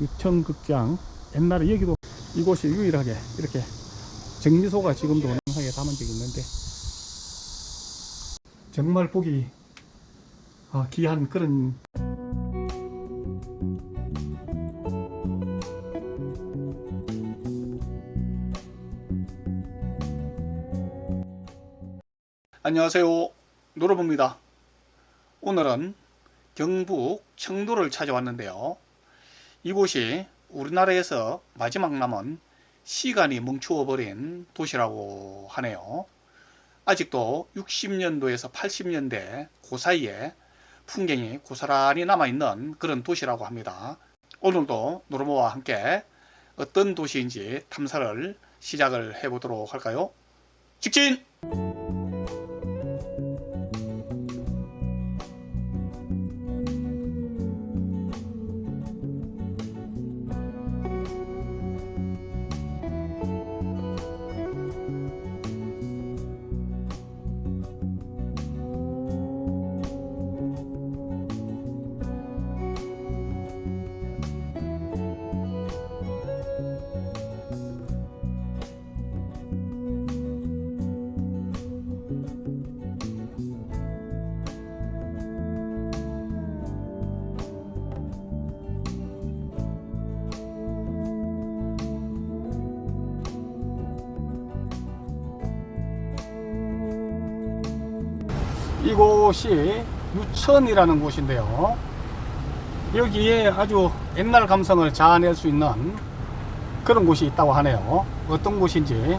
유청극장 옛날에 여기도 이곳이 유일하게 이렇게 정미소가 지금도 영상에 담은 적이 있는데 정말 보기 아, 귀한 그런 안녕하세요. 노로봅니다. 오늘은 경북 청도를 찾아왔는데요 이곳이 우리나라에서 마지막 남은 시간이 멈추어 버린 도시라고 하네요. 아직도 60년도에서 80년대 그 사이에 풍경이 고스란히 남아있는 그런 도시라고 합니다. 오늘도 노르모와 함께 어떤 도시인지 탐사를 시작을 해보도록 할까요? 직진! 이곳이 유천이라는 곳인데요. 여기에 아주 옛날 감성을 자아낼 수 있는 그런 곳이 있다고 하네요. 어떤 곳인지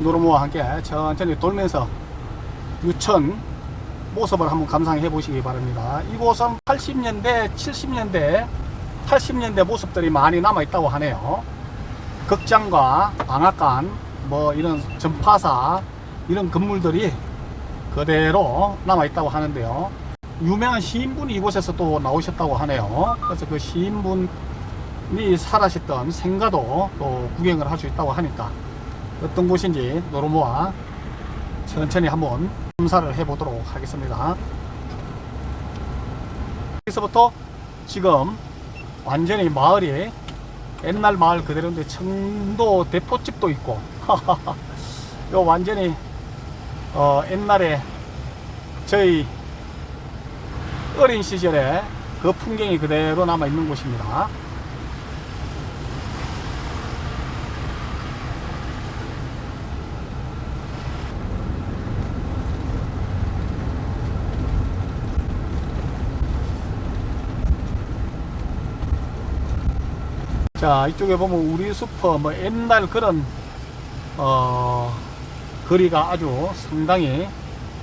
노르모와 함께 천천히 돌면서 유천 모습을 한번 감상해 보시기 바랍니다. 이곳은 80년대, 70년대, 80년대 모습들이 많이 남아 있다고 하네요. 극장과 방앗간, 뭐 이런 전파사 이런 건물들이 그대로 남아 있다고 하는데요. 유명한 시인분이 이곳에서 또 나오셨다고 하네요. 그래서 그 시인분이 살아셨던 생가도 또 구경을 할 수 있다고 하니까 어떤 곳인지 노르모와 천천히 한번 탐사를 해보도록 하겠습니다. 여기서부터 지금 완전히 마을이 옛날 마을 그대로인데 청도 대포집도 있고 요 완전히 어, 옛날에 저희 어린 시절에 그 풍경이 그대로 남아 있는 곳입니다. 자, 이쪽에 보면 우리 슈퍼 뭐 옛날 그런 어 거리가 아주 상당히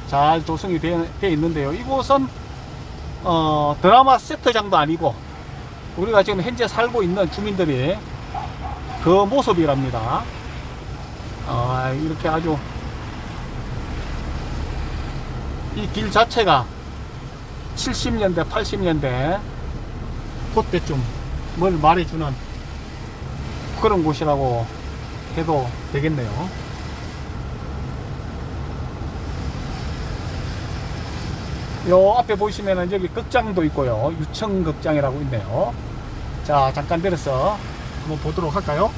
잘 조성이 되어, 있는데요. 이곳은 어, 드라마 세트장도 아니고 우리가 지금 현재 살고 있는 주민들이 그 모습이랍니다. 어, 이렇게 아주 이 길 자체가 70년대, 80년대 그때쯤 뭘 말해주는 그런 곳이라고 해도 되겠네요. 요 앞에 보시면은 여기 극장도 있고요. 유청 극장이라고 있네요. 자, 잠깐 내려서 한번 보도록 할까요?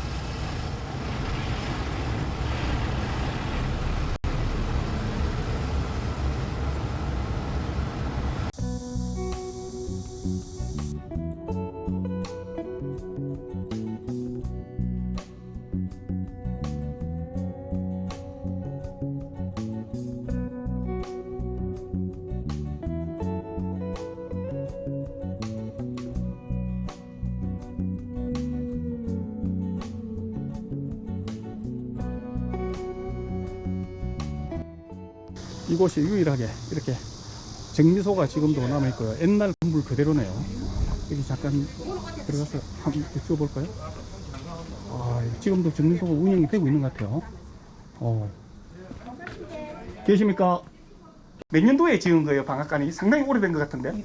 이곳이 유일하게 이렇게 정미소가 지금도 남아있고요. 옛날 건물 그대로네요. 여기 잠깐 들어가서 한번 여쭤볼까요? 아, 지금도 정미소가 운영이 되고 있는 것 같아요. 어. 계십니까? 몇 년도에 지은 거예요, 방앗간이? 상당히 오래된 것 같은데?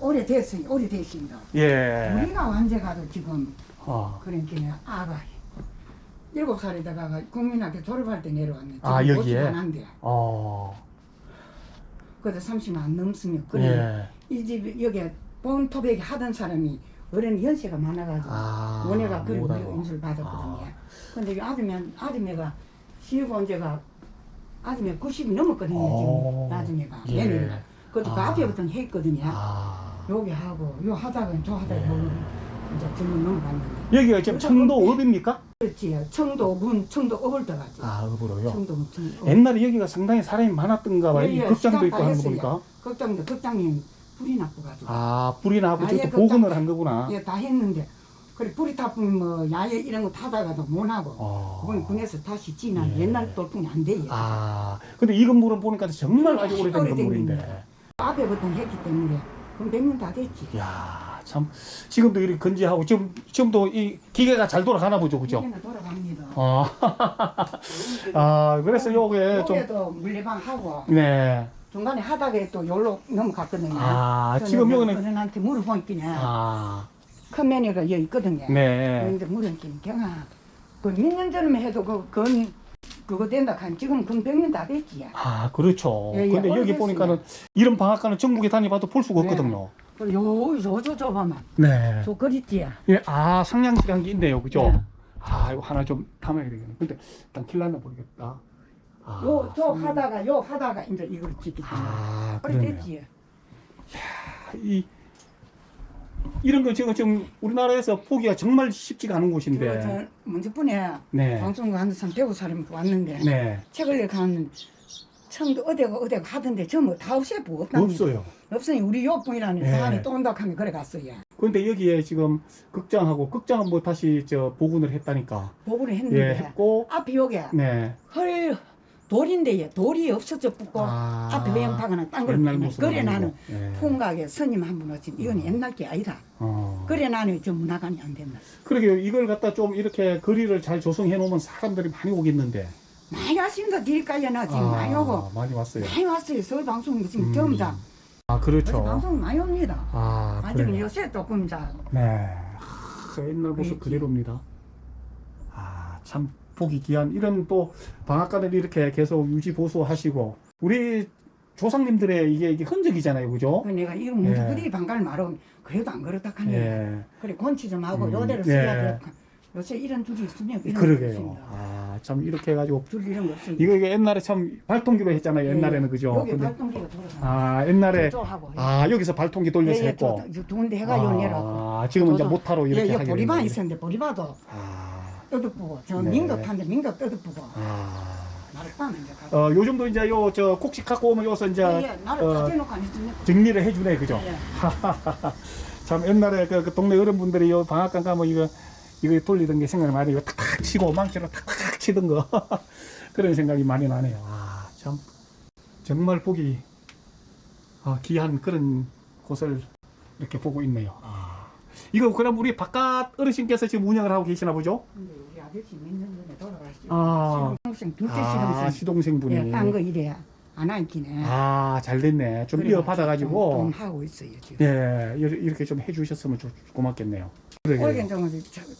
오래됐어요. 오래됐습니다. 예. 우리가 언제 가도 지금 아, 그러니까 아가 일곱 살에 다가 국민학교 졸업할 때 내려왔는데 아, 지금 여기에? 50안 한대. 어, 그래도 30만 안 넘으면 그래 예. 이 집 여기 본 토백이 하던 사람이 어른 연세가 많아가지고 아, 원해가 그런 인수를 받았거든요. 아. 근데 이 아줌마 아줌마가 시고 언제가 아줌마 90이 넘었거든요. 오. 지금 아줌마가 예. 며느리가. 그것도 그 아. 앞에부터는 했거든요. 아. 여기 하고 요 하다가 저 하다가 네. 여기 이제 젊은 넘어갔는데. 여기가 지금 청도 업입니까? 그렇지. 청도 문 청도 업을 떠가지고. 아, 업으로요. 청도 문 청도 업. 옛날에 여기가 상당히 사람이 많았던가 봐요. 예, 이 예, 극장도 시작 있고 다 하는 거. 보니까. 극장도 극장님 불이 나쁘가지고. 아, 불이 나고 아예 저또 극장- 복원을 한 거구나. 예, 다 했는데. 그래 불이 타면 뭐 야외 이런 거 타다가도 못 하고. 어. 그건 군에서 다시 지난 예. 옛날 돌풍이 안 돼 요. 아, 근데 이 건물은 보니까 정말 아주 오래된 오래된 건물인데. 건물이에요. 앞에부터 했기 때문에 그럼 100년 다 됐지. 이야, 참. 지금도 이렇게 건재하고, 지금, 지금도 이 기계가 잘 돌아가나 보죠, 그죠? 이제는 돌아갑니다. 아, 아, 그래서 요게 좀, 여기도 물레방 하고 네. 중간에 하다가 또 여기로 넘어갔거든요. 아, 지금 여기는, 어른한테 fon기네. 아, 큰 메뉴가 여기 있거든요. 네. 그런데 fon기는 경아. 그몇 년 전에 해도 그, 건 그거 된다 한 지금 근 100년 다 됐지. 아, 그렇죠. 예, 예, 근데 여기 오래됐어요. 보니까는 이런 방앗간은 전국에 다녀봐도 볼 수가 네. 없거든요. 요, 저, 저, 저 봐만. 네. 저 그립지야. 예, 아, 상냥식 한게 있네요. 그죠? 네. 아, 이거 하나 좀 담아야 되겠네. 근데 일단 킬났나 모르겠다. 아, 요, 저 상냥- 하다가, 요 하다가 이제 이걸 찍기 때문에. 아, 그래 그러네요. 됐지. 이, 이런 건 지금, 지금 우리나라에서 보기가 정말 쉽지가 않은 저, 곳인데. 저 먼저분에 네. 방송 하는 사람 대구 사람 왔는데 네. 책을 가는 청도 어디가 어디가 하던데 전부 다 없애 뭐. 없어요. 없으니 우리 요뿐이라는 네. 다음에 또 온다고 하면 그래 갔어요. 그런데 여기에 지금 극장하고, 극장은 뭐 다시 저 복원을 했다니까. 예, 했는데 했고, 앞이 요게 네. 헐 돌인데 예, 돌이 없어져 붙고 아. 앞에 외양파가나 딴걸 그래 나는. 예. 풍각에 스님 한 분 오신 이건 옛날 게 아니다. 어. 그래 나는 저 문화관이 안 된다. 그러게요. 이걸 갖다 좀 이렇게 거리를 잘 조성해 놓으면 사람들이 많이 오겠는데. 많이 왔습니다. 뒤까지 나 지금 많이 오고 많이 왔어요. 많이 왔어요. 서울 방송 지금 음. 전부 다 아, 그렇죠. 방송 많이 옵니다. 아, 그래요. 요새 조금 자 네. 하, 옛날 모습. 그대로입니다. 아, 참 보기 귀한 이런 또 방앗간을 이렇게 계속 유지 보수하시고 우리 조상님들의 이게, 이게 흔적이잖아요. 그죠? 그 내가 이거 문들이 예. 반갈 말하고 그래도 안 그렇다 하네. 예. 그래 건치 좀 하고 음, 요대로 예. 써야 돼. 요새 이런 둘이 있으면 이런 거 그러게요. 없습니다. 아, 참 이렇게 해가지고 둘 이런 거 없습니다. 이거 이게 옛날에 참 발통기로 했잖아요. 옛날에는 그죠? 예, 여기 근데 발동기가 돌아가. 아, 옛날에 하고. 아, 여기서 발통기 돌려서 했고. 두 군데 해가 요 내려고. 아, 지금은 이제 모타로 이렇게 예, 예, 하게 보리바 되는 있었는데 보리바도 아, 떠들쁘고 저 네. 민도 탄데 민도 떠들쁘고 아. 나를 빠면 이제 가고. 어, 요즘도 이제 요, 저, 곡식 갖고 오면 여기서 이제, 예, 예, 나를 어, 안. 정리를 해주네, 그죠? 예. 참, 옛날에 그, 그 동네 어른분들이 요 방앗간 가면 이거, 이거 돌리던 게 생각이 많이, 이거 탁탁 치고, 망치로 탁탁 치던 거. 그런 생각이 많이 나네요. 아, 참. 정말 보기, 아, 귀한 그런 곳을 이렇게 보고 있네요. 아. 이거 그럼 우리 바깥 어르신께서 지금 운영을 하고 계시나 보죠? 근데 우리 아저씨 몇년 전에 돌아가시죠. 아. 시동생 둘째 아, 시동생. 시동생분이. 예, 딴거 이래 안 하기네. 아, 잘 됐네. 좀 그래, 이어받아가지고. 좀, 좀 하고 있어요 지금. 예, 이- 이렇게 좀 해주셨으면 좋, 고맙겠네요. 그러게요. 좀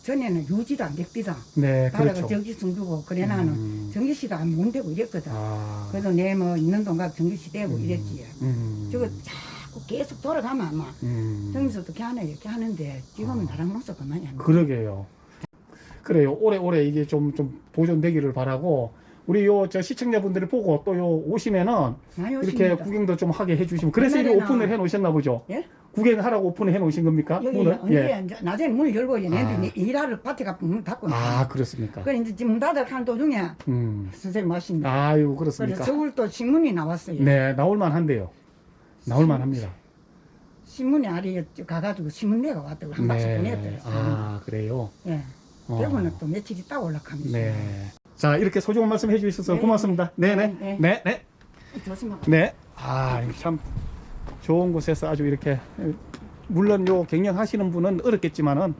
전에는 유지도 안 됐거든. 네, 그렇죠. 정기승 주고 그래 나는 음. 정기씨도 안 못되고 이랬거든. 아, 그래도 내 뭐 있는 동안 정기씨 되고 이랬지. 음, 저거 자꾸 계속 돌아가면 아마 음, 정기서 어떻게 하나 이렇게 하는데 지금은 나랑 먹서 그만이 안 돼. 그러게요. 그래요. 오래오래 이게 좀, 좀 보존되기를 바라고, 우리 요, 저 시청자분들이 보고 또 요 오시면은 많이 이렇게 오십니다. 구경도 좀 하게 해주시면. 그래서 이렇게 옛날에는- 오픈을 해 놓으셨나 보죠? 예? 구경하라고 오픈을 해 놓으신 겁니까? 여기 문을? 언제 이제 낮에는 문을 열고 이제 아. 애들이 일하러 밭에 가문 닫고 아, 그렇습니까? 그래 이제 지금 닫아 간 도중에 음. 선생님 왔습니다. 아유, 그래 그렇습니까? 서울 또 신문이 나왔어요. 네, 나올만 한데요. 나올만 합니다. 신문에 아래 가가지고 신문 내가 왔다고 한 박스 보냈대요. 아, 그래요? 예. 어. 대구는 또 며칠 있다 올라갑니다. 네. 자, 이렇게 소중한 말씀 해주셔서 네. 고맙습니다. 네네. 네. 네, 네. 조심하고. 네. 아, 참 좋은 곳에서 아주 이렇게, 물론 요 경영하시는 분은 어렵겠지만은,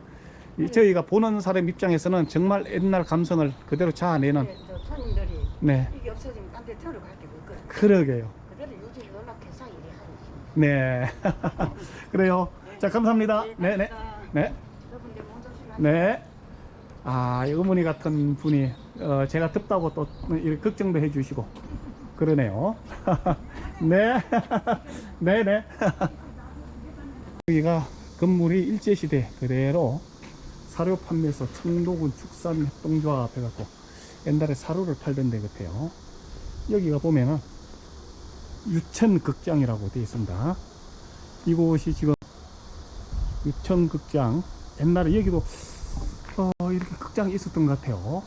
이 저희가 보는 사람 입장에서는 정말 옛날 감성을 그대로 자아내는, 네, 저 손님들이 네. 이게 없어지면 딴데 털어 갈게 없거든. 그러게요. 그대로. 네. 그래요. 자, 감사합니다. 네, 네. 네. 여러분들 실례 네. 아, 이 어머니 같은 분이 어, 제가 덥다고 또 걱정도 해주시고 그러네요. 네, 네, 네. 여기가 건물이 일제시대 그대로 사료 판매소 청도군 축산협동조합 해갖고 옛날에 사료를 팔던 데 같아요. 여기가 보면은 유천극장이라고 되어 있습니다. 이곳이 지금 유천극장 옛날에 여기도 어, 이렇게 극장이 있었던 것 같아요.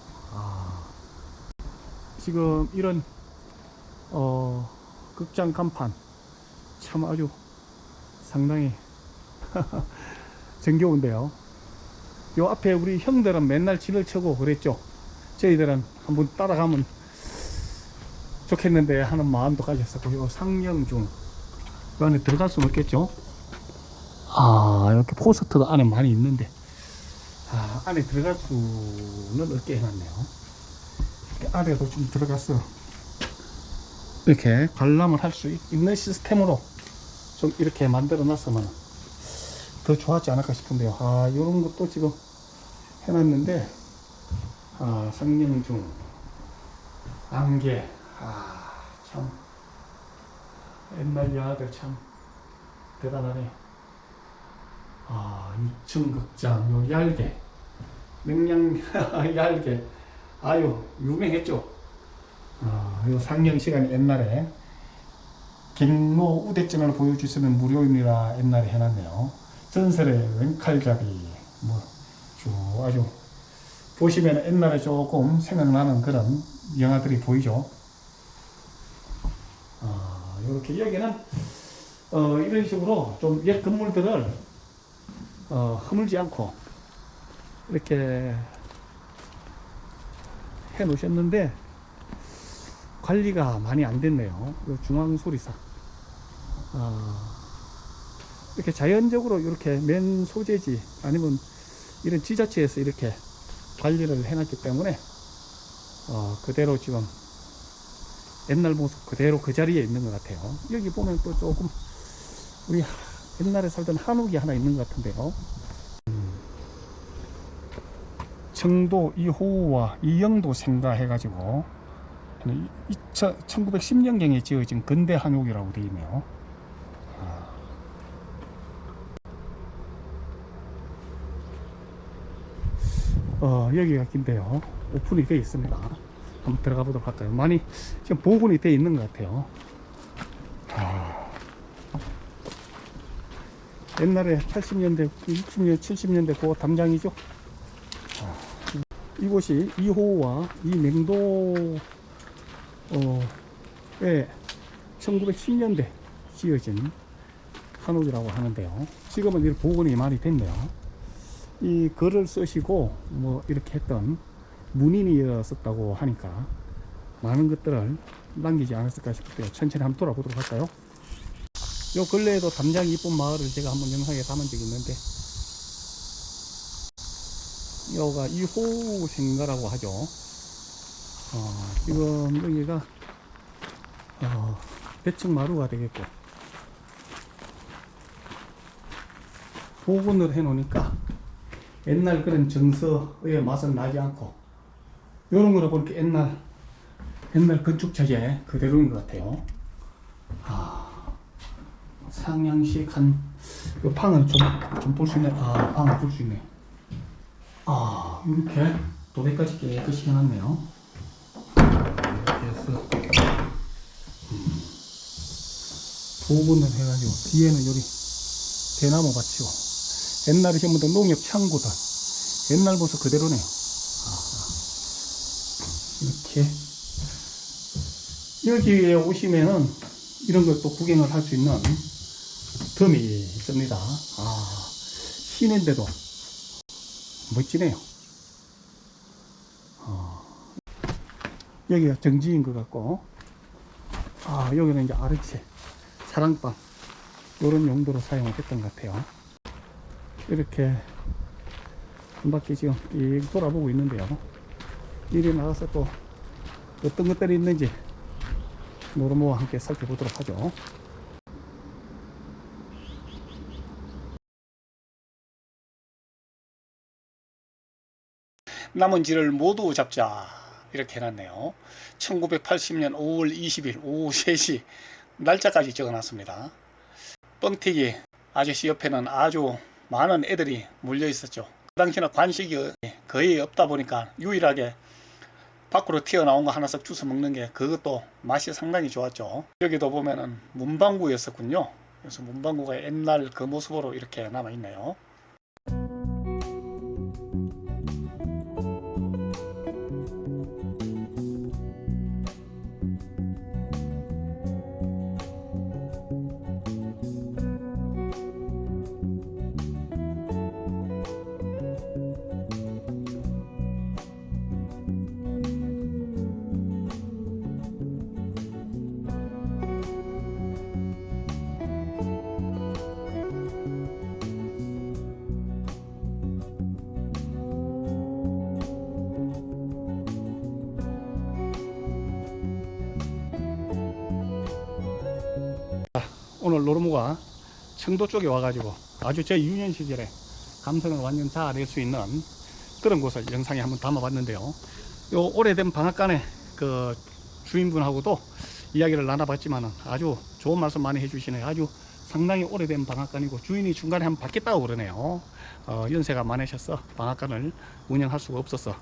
아, 지금 이런 어, 극장 간판 참 아주 상당히 정겨운데요. 요 앞에 우리 형들은 맨날 진을 쳐고 그랬죠. 저희들은 한번 따라가면 좋겠는데 하는 마음도 가졌었고 요 상령중 그 안에 들어갈 수는 없겠죠. 아 이렇게 포스트도 안에 많이 있는데 아, 안에 들어갈 수는 없게 해놨네요. 이렇게 아래도 좀 들어가서 이렇게. 관람을 할 수 있는 시스템으로 좀 이렇게 만들어 놨으면 더 좋았지 않을까 싶은데요. 아, 요런 것도 지금 해놨는데, 아, 상령중, 안개, 아, 참, 옛날 영화들 참 대단하네요. 아, 유층극장, 요 얄개, 능량 얄개, 아유, 유명했죠. 아, 요 상영 시간 옛날에 경로 우대증을 있는 무료입니다. 옛날에 해놨네요. 전설의 왼칼잡이, 뭐, 쭉 아주 보시면 옛날에 조금 생각나는 그런 영화들이 보이죠. 아, 이렇게 여기는 어, 이런 식으로 좀 옛 건물들을 어, 허물지 않고 이렇게 해 놓으셨는데 관리가 많이 안 됐네요. 요 중앙소리사. 아, 이렇게 자연적으로 이렇게 맨 소재지 아니면 이런 지자체에서 이렇게 관리를 해놨기 때문에 어, 그대로 지금 옛날 모습 그대로 그 자리에 있는 것 같아요. 여기 보면 또 조금 우리 옛날에 살던 한옥이 하나 있는 것 같은데요. 음. 청도 이호우와 이영도 생가 해가지고 1910년경에 지어진 근대 한옥이라고 되어 있네요. 아. 어, 여기가 긴데요. 오픈이 되어 있습니다. 한번 들어가 보도록 할까요? 많이 지금 복원이 되어 있는 것 같아요. 아. 옛날에 80년대, 60년대, 70년대 그 담장이죠. 아. 이곳이 이호와 이 맹도 어, 예, 1910년대 지어진 한옥이라고 하는데요. 지금은 이렇게 복원이 많이 됐네요. 이 글을 쓰시고 뭐 이렇게 했던 문인이었었다고 하니까 많은 것들을 남기지 않았을까 싶은데요. 천천히 한번 돌아보도록 할까요? 요 근래에도 담장 이쁜 마을을 제가 한번 영상에 담은 적이 있는데 여가 이호생가라고 하죠. 어, 지금 여기가 어, 대충 마루가 되겠고 복원을 해 놓으니까 옛날 그런 정서의 맛은 나지 않고 이런 거를 보니까 옛날 옛날 건축 자재 그대로인 것 같아요. 아, 상향식 한요 방을 좀좀 볼 수 있네. 아, 방을 볼수 있네. 아, 이렇게 도배까지 깨끗이 해놨네요. 이렇게 해서 음, 복원을 해가지고 뒤에는 여기 대나무 밭이고 옛날에 전부 다 농협 창고들 옛날 모습 그대로네요. 아, 이렇게 여기에 오시면은 이런 걸 또 구경을 할 수 있는 덤이 있습니다. 아, 시내인데도 멋지네요. 어, 여기가 정지인 것 같고, 아, 여기는 이제 아르체, 사랑방, 이런 용도로 사용을 했던 것 같아요. 이렇게 한 바퀴 지금 이 돌아보고 있는데요. 이리 나가서 또 어떤 것들이 있는지 노르모와 함께 살펴보도록 하죠. 남은 지를 모두 잡자 이렇게 해놨네요 1980년 5월 20일 오후 3시 날짜까지 적어놨습니다 뻥튀기 아저씨 옆에는 아주 많은 애들이 몰려 있었죠. 그 당시는 관식이 거의 없다 보니까 유일하게 밖으로 튀어나온 거 하나씩 주워 먹는 게 그것도 맛이 상당히 좋았죠. 여기도 보면은 문방구였었군요. 그래서 문방구가 옛날 그 모습으로 이렇게 남아 있네요. 오늘 노르모가 청도 쪽에 와가지고 아주 제 유년 시절에 감성을 완전 자아낼 수 있는 그런 곳을 영상에 한번 담아봤는데요. 요 오래된 방앗간에 그 주인분하고도 이야기를 나눠봤지만 아주 좋은 말씀 많이 해주시네요. 아주 상당히 오래된 방앗간이고 주인이 중간에 한번 바뀌었다고 그러네요. 어, 연세가 많으셔서 방앗간을 운영할 수가 없어서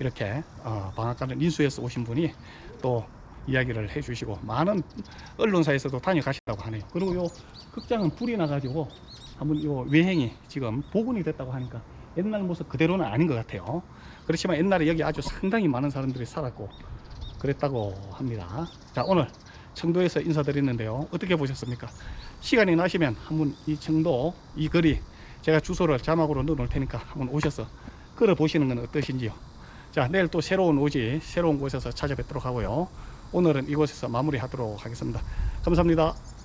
이렇게 어, 방앗간을 인수해서 오신 분이 또 이야기를 해주시고 많은 언론사에서도 다녀가시다고 하네요. 그리고 요 극장은 불이 나가지고 한번 요 외행이 지금 복원이 됐다고 하니까 옛날 모습 그대로는 아닌 것 같아요. 그렇지만 옛날에 여기 아주 상당히 많은 사람들이 살았고 그랬다고 합니다. 자 오늘 청도에서 인사드렸는데요. 어떻게 보셨습니까? 시간이 나시면 한번 이 청도 이 거리 제가 주소를 자막으로 넣어 놓을 테니까 한번 오셔서 걸어 보시는 건 어떠신지요? 자 내일 또 새로운 오지 새로운 곳에서 찾아뵙도록 하고요. 오늘은 이곳에서 마무리하도록 하겠습니다. 감사합니다.